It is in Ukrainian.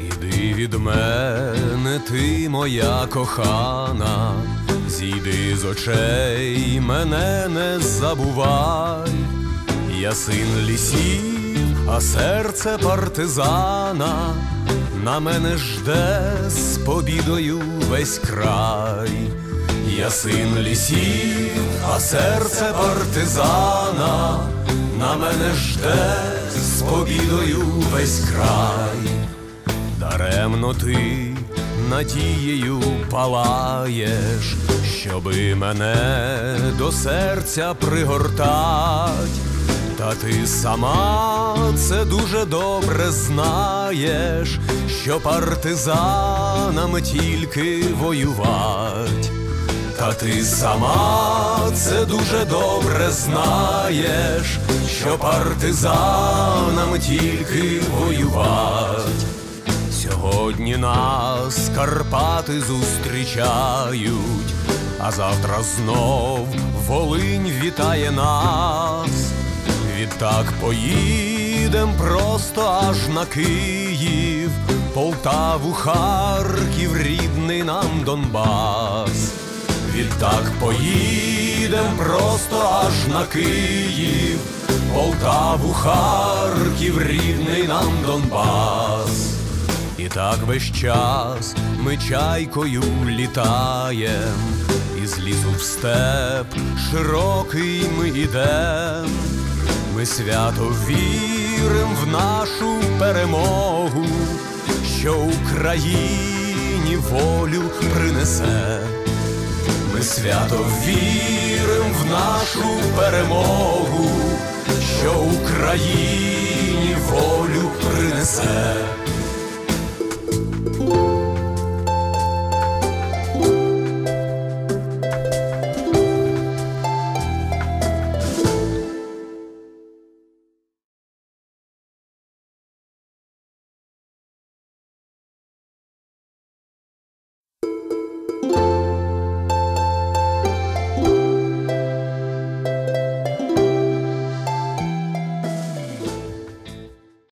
Іди від мене, ти моя кохана, зійди з очей, мене не забувай, я син лісів, а серце партизана, на мене жде з побідою весь край, я син лісів, а серце партизана, на мене жде з побідою весь край. Даремно ти надією палаєш, щоби мене до серця пригортать, та ти сама це дуже добре знаєш, що партизанам тільки воювать. Та ти сама це дуже добре знаєш, що партизанам тільки воювать. Сьогодні нас Карпати зустрічають, а завтра знов Волинь вітає нас. Відтак поїдем просто аж на Київ, Полтаву, Харків, рідний нам Донбас. Відтак поїдем просто аж на Київ, Полтаву, Харків, рідний нам Донбас. І так весь час ми чайкою літаєм, із лісу в степ широкий ми ідем. Ми свято вірим в нашу перемогу, що Україні волю принесе. Свято вірим в нашу перемогу, що Україні волю принесе.